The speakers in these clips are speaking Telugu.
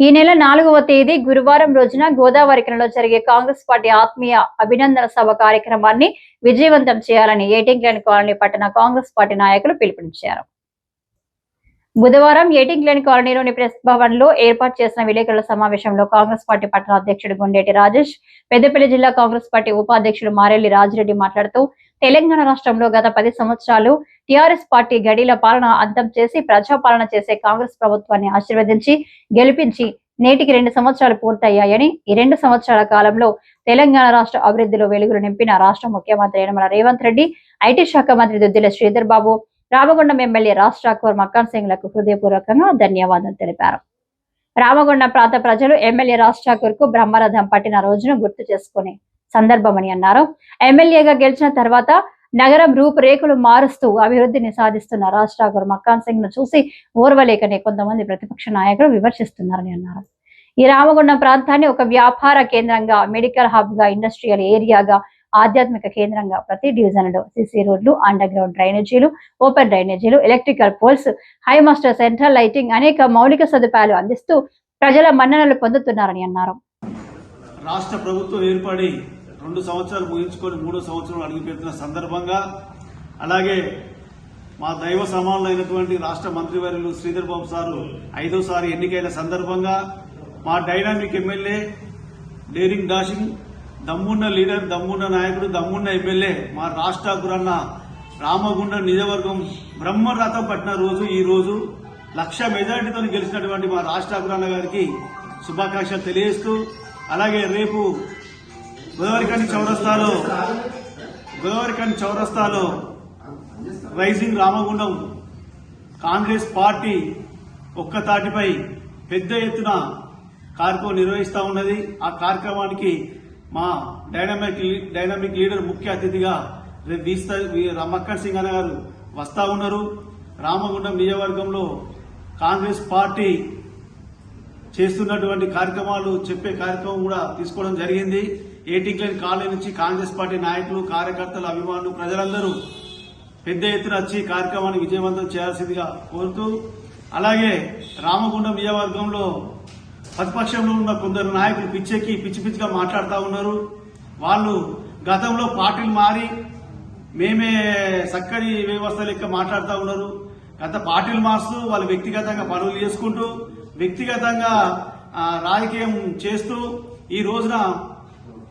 ఈ నెల నాలుగవ తేదీ గురువారం రోజున గోదావరి కనిలో జరిగే కాంగ్రెస్ పార్టీ ఆత్మీయ అభినందన సభ కార్యక్రమాన్ని విజయవంతం చేయాలని ఏటింగ్లాండ్ కాలనీ పట్టణ కాంగ్రెస్ పార్టీ నాయకులు పిలుపునిచ్చారు. బుధవారం ఏటింగ్లాండ్ కాలనీలోని ప్రెస్ భవన్లో ఏర్పాటు చేసిన విలేకరుల సమావేశంలో కాంగ్రెస్ పార్టీ పట్టణ అధ్యక్షుడు గుండేటి రాజేష్ పెద్దపల్లి జిల్లా కాంగ్రెస్ పార్టీ ఉపాధ్యక్షుడు మారెల్లి రాజిరెడ్డి మాట్లాడుతూ తెలంగాణ రాష్ట్రంలో గత పది సంవత్సరాలు టిఆర్ఎస్ పార్టీ గడిల పాలన అంతం చేసి ప్రజాపాలన చేసే కాంగ్రెస్ ప్రభుత్వాన్ని ఆశీర్వదించి గెలిపించి నేటికి రెండు సంవత్సరాలు పూర్తయ్యాయని ఈ రెండు సంవత్సరాల కాలంలో తెలంగాణ రాష్ట్ర అభివృద్ధిలో వెలుగులు నింపిన రాష్ట్ర ముఖ్యమంత్రి యనమల రేవంత్ రెడ్డి ఐటీ శాఖ మంత్రి దుద్దిల శ్రీధర్ బాబు రామగుండం ఎమ్మెల్యే రాజ్ ఠాకూర్ మక్కాన్ సింగ్లకు హృదయపూర్వకంగా ధన్యవాదాలు తెలిపారు. రామగుండం ప్రాంత ప్రజలు ఎమ్మెల్యే రాజ్ ఠాకూర్కు బ్రహ్మరథం పట్టిన రోజును గుర్తు చేసుకునే సందర్భమని అన్నారు. ఎమ్మెల్యేగా గెలిచిన తర్వాత నగరం రూపురేఖలు మారుస్తూ అభివృద్ధిని సాధిస్తున్న రాజ్ ఠాకూర్ మక్కాన్ సింగ్ను చూసి ఓర్వలేకనే కొంతమంది ప్రతిపక్ష నాయకులు విమర్శిస్తున్నారని అన్నారు. ఈ రామగుండం ప్రాంతాన్ని ఒక వ్యాపార కేంద్రంగా మెడికల్ హబ్గా ఇండస్ట్రియల్ ఏరియాగా ఆధ్యాత్మిక కేంద్రంగా ప్రతి డివిజన్లో సిసి రోడ్లు అండర్ గ్రౌండ్ డ్రైనేజీలు ఓపెన్ డ్రైనేజీలు electrical poles high master central lighting అనేక మౌలిక సదుపాయాలు అందిస్తూ ప్రజల మన్ననలు పొందుతున్నారని అన్నారు. రాష్ట్ర ప్రభుత్వం ఏర్పడి రెండు సంవత్సరాలు ముగించుకొని మూడో సంవత్సరం అడుగుపెట్టిన సందర్భంగా అలాగే మా దైవ సమానులైనటువంటి రాష్ట్ర మంత్రివర్యులు శ్రీధర్ బాబు సారు ఐదోసారి ఎన్నికైన సందర్భంగా మా డైనామిక్ ఎమ్మెల్యే డేరింగ్ డాషింగ్ దమ్మున్న లీడర్ దమ్మున్న నాయకుడు దమ్మున్న ఎమ్మెల్యే మా రాష్ట్ర రామగుండ నిజవర్గం బ్రహ్మరథం పట్టిన రోజు ఈ రోజు లక్ష మెజార్టీతో గెలిచినటువంటి మా రాష్ట్రాకురన్న గారికి శుభాకాంక్షలు తెలియజేస్తూ అలాగే రేపు గోదావరికాని చౌరస్తాలో గోదావరికాని చౌరస్తాలో రైజింగ్ రామగుండం కాంగ్రెస్ పార్టీ ఒక్క తాటిపై పెద్ద ఎత్తున కార్యక్రమం నిర్వహిస్తా ఉన్నది. ఆ కార్యక్రమానికి మా డైనమిక్ లీ- లీడర్ ముఖ్య అతిథిగా మక్కర్ సింగ్ అన్న గారు వస్తూ ఉన్నారు. రామగుండం నియోజకవర్గంలో కాంగ్రెస్ పార్టీ చేస్తున్నటువంటి కార్యక్రమాలు చెప్పే కార్యక్రమం కూడా తీసుకోవడం జరిగింది. ఏటీక్లైన్ కాలనీ నుంచి కాంగ్రెస్ పార్టీ నాయకులు కార్యకర్తలు అభిమానులు ప్రజలందరూ పెద్ద ఎత్తున వచ్చి కార్యక్రమాన్ని విజయవంతం చేయాల్సిందిగా కోరుతూ అలాగే రామగుండం నియోజకవర్గంలో ప్రతిపక్షంలో ఉన్న కొందరు నాయకులు పిచ్చెక్కి పిచ్చి పిచ్చిగా మాట్లాడుతూ ఉన్నారు. వాళ్ళు గతంలో పార్టీలు మారి మేమే చక్కని వ్యవస్థ లెక్క మాట్లాడుతూ ఉన్నారు. గత పార్టీలు మారుస్తూ వాళ్ళు వ్యక్తిగతంగా పనులు చేసుకుంటూ వ్యక్తిగతంగా రాజకీయం చేస్తూ ఈ రోజున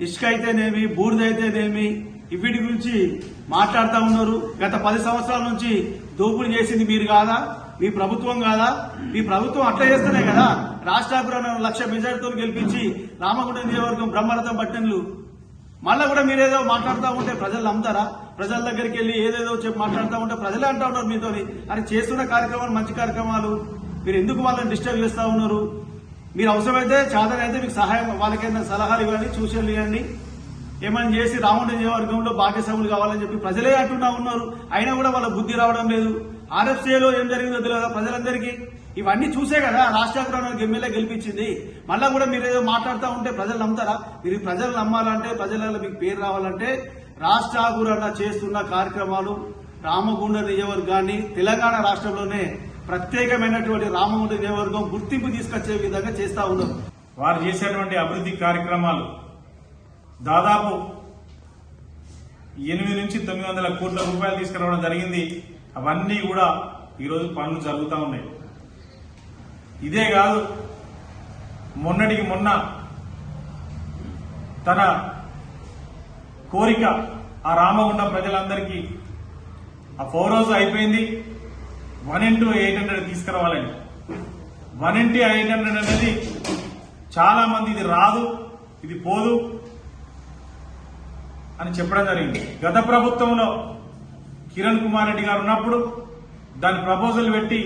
ఇసుక అయితేనేమి బూడిదైతేనేమి వీటి గురించి మాట్లాడుతూ ఉన్నారు. గత పది సంవత్సరాల నుంచి దోపిడీ చేసింది మీరు కాదా? మీ ప్రభుత్వం కాదా? మీ ప్రభుత్వం అట్లా చేస్తేనే కదా రాష్ట్రాభిరామ లక్ష మెజార్టీతో గెలిపించి రామగుండ నియోజకవర్గం బ్రహ్మరథం పట్టణలు. మళ్ళీ కూడా మీరేదో మాట్లాడుతూ ఉంటే ప్రజలు నమ్ముతారా? ప్రజల దగ్గరికి వెళ్ళి ఏదేదో చెప్పి మాట్లాడుతూ ఉంటే ప్రజలే అంటూ ఉన్నారు మీతో అని చేస్తున్న కార్యక్రమాలు మంచి కార్యక్రమాలు. మీరు ఎందుకు వాళ్ళని డిస్టర్బ్ చేస్తూ ఉన్నారు? మీరు అవసరమైతే చాదనైతే మీకు సహాయం వాళ్ళకైనా సలహాలు ఇవ్వండి సూచనలు ఇవ్వండి. ఏమని చేసి రాముడి నియోజకవర్గంలో భాగ్యస్వాములు కావాలని చెప్పి ప్రజలే అంటున్నా ఉన్నారు. అయినా కూడా వాళ్ళ బుద్ధి రావడం లేదు. ఆర్ఎఫ్సీలో ఏం జరిగిందో తెలియదు ప్రజలందరికీ? ఇవన్నీ చూసే కదా రాష్ట్రాపురానికి ఎమ్మెల్యే గెలిపించింది. మళ్ళా కూడా మీరు ఏదో మాట్లాడుతూ ఉంటే ప్రజలు నమ్ముతారా? మీరు ప్రజలు నమ్మాలంటే ప్రజలలో మీకు పేరు రావాలంటే రాష్ట్రాపురణ చేస్తున్న కార్యక్రమాలు రామగుండ నియోజకవర్గాన్ని తెలంగాణ రాష్ట్రంలోనే ప్రత్యేకమైనటువంటి రామగుండ నియోజకవర్గం గుర్తింపు తీసుకొచ్చే విధంగా చేస్తా ఉన్నారు. వారు చేసేటువంటి అభివృద్ధి కార్యక్రమాలు దాదాపు ఎనిమిది నుంచి తొమ్మిది వందల కోట్ల రూపాయలు తీసుకురావడం జరిగింది. అవన్నీ కూడా ఈరోజు పనులు జరుగుతూ ఉన్నాయి. ఇదే కాదు మొన్నటికి మొన్న తన కోరిక ఆ రామగుండం ప్రజలందరికీ ఆ ఫోర్ హౌస్ అయిపోయింది. వన్ ఇంటూ ఎయిట్ హండ్రెడ్ తీసుకురావాలని వన్ ఇంటూ ఎయిట్ హండ్రెడ్ అనేది చాలా మంది ఇది రాదు ఇది పోదు అని చెప్పడం జరిగింది. గత ప్రభుత్వంలో కిరణ్ కుమార్ రెడ్డి గారు ఉన్నప్పుడు దాని ప్రపోజల్ పెట్టి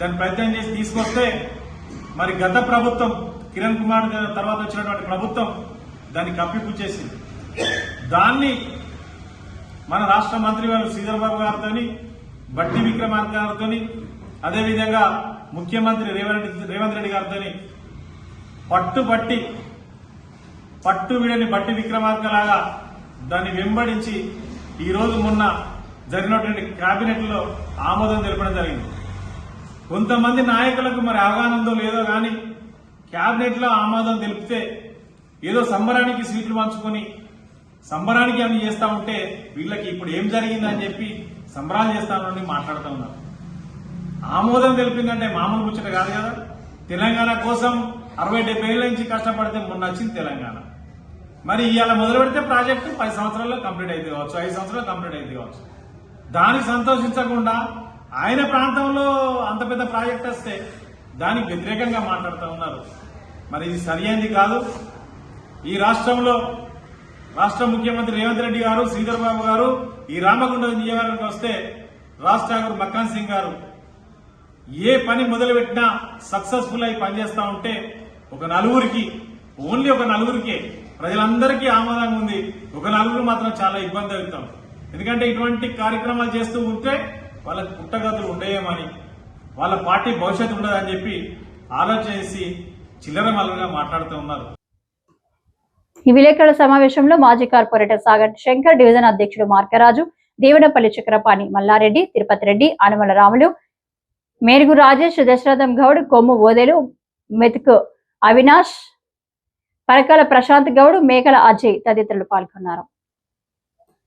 దాన్ని ప్రయత్నం చేసి తీసుకొస్తే మరి గత ప్రభుత్వం కిరణ్ కుమార్ గారి తర్వాత వచ్చినటువంటి ప్రభుత్వం దాన్ని కప్పిపుచ్చేసింది. దాన్ని మన రాష్ట్ర మంత్రి వారు శ్రీధర్బాబు గారితో బట్టి విక్రమార్క గారితో అదేవిధంగా ముఖ్యమంత్రి రేవంత్ రేవంత్ రెడ్డి గారితో పట్టుబట్టి పట్టు విడని బట్టి విక్రమార్క లాగా దాన్ని వెంబడించి ఈరోజు మొన్న జరిగినటువంటి కేబినెట్లో ఆమోదం తెలపడం జరిగింది. కొంతమంది నాయకులకు మరి అవగాహన ఉందో లేదో కానీ కేబినెట్లో ఆమోదం తెలిపితే ఏదో సంబరానికి సీట్లు పంచుకొని సంబరానికి అన్ని చేస్తా ఉంటే వీళ్ళకి ఇప్పుడు ఏం జరిగిందని చెప్పి సంబరాలు చేస్తానని మాట్లాడుతూ ఉన్నారు. ఆమోదం తెలిపిందంటే మామూలు ముచ్చట కాదు కదా? తెలంగాణ కోసం అరవై డెబ్బై ఏళ్ళ నుంచి కష్టపడితే మొన్న వచ్చింది తెలంగాణ. మరి ఇవాళ మొదలు పెడితే ప్రాజెక్టు పది సంవత్సరాల్లో కంప్లీట్ అయితే కావచ్చు ఐదు సంవత్సరాలు కంప్లీట్ అయితే కావచ్చు. దానికి సంతోషించకుండా ఆయన ప్రాంతంలో అంత పెద్ద ప్రాజెక్ట్ వస్తే దానికి వ్యతిరేకంగా మాట్లాడుతూ ఉన్నారు. మరి ఇది సరి కాదు. ఈ రాష్ట్రంలో రాష్ట్ర ముఖ్యమంత్రి రేవంత్ రెడ్డి గారు శ్రీధర్ బాబు గారు ఈ రామగుండ నియోజకవర్గానికి వస్తే రాష్ట్ర నాయకుడు మక్కాన్ సింగ్ గారు. ఏ పని మొదలుపెట్టినా సక్సెస్ఫుల్ అయి పనిచేస్తా ఉంటే ఒక నలుగురికి ఓన్లీ ఒక నలుగురికే ప్రజలందరికీ ఆమోదంగా ఉంది. ఒక నలుగురు మాత్రం చాలా ఇబ్బంది అవుతాం. ఎందుకంటే ఇటువంటి కార్యక్రమాలు చేస్తూ ఉంటే వాళ్ళకి పుట్టగతులు ఉండేయమని వాళ్ళ పార్టీ భవిష్యత్తు ఉండదని చెప్పి ఆలోచన చేసి చిల్లర మల్లరగా మాట్లాడుతూ ఉన్నారు. ఈ విలేకరుల సమావేశంలో మాజీ కార్పొరేటర్ సాగర్ శంకర్ డివిజన్ అధ్యక్షుడు మార్కరాజు దేవనపల్లి చక్రపాణి మల్లారెడ్డి తిరుపతి రెడ్డి ఆనమల రాములు మేరుగు రాజేష్ దశరథం గౌడ్ కొమ్ము ఓదెలు మెతుకు అవినాష్ పరకాల ప్రశాంత్ గౌడ్ మేకల అజయ్ తదితరులు పాల్గొన్నారు.